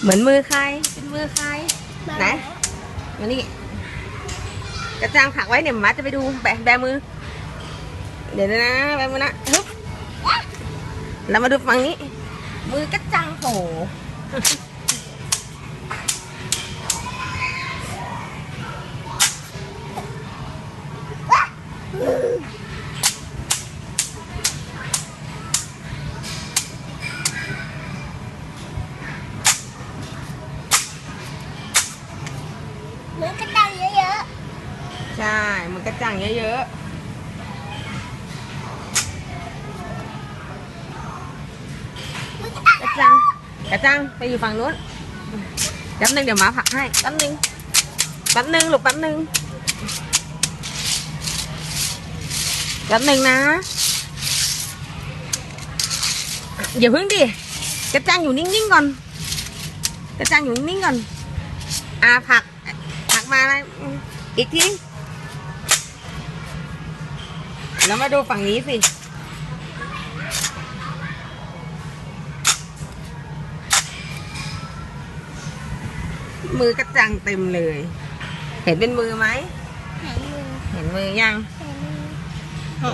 เหมือนมือใคร เป็นมือใคร ไหน มานี่กระจังผลักไว้เนี่ยหมาจะไปดูแบแบมือ เดี๋ยวนะแบมือนะฮึบแล้วมาดูฝั่งนี้ มือกระจังโหมือกระตังเยอะใช่มือกระจังเยอะๆกระจังกระจังไปอยู่ฝั่งนู้นแป๊บนึงเดี๋ยวหมาผลักให้แป๊บนึงแป๊บนึงลูกแป๊บนึงแป๊บนึงนะอย่าพึ่งดิกระจังอยู่นิ่งๆก่อนกระจังอยู่นิ่งๆก่อนอาผลักผลัก มาเลยอีกทีแล้วมาดูฝั่งนี้สิ มือกระจังเต็มเลย เห็นเป็นมือไหมๆหายมือเห็นมือยังหายมือโอ้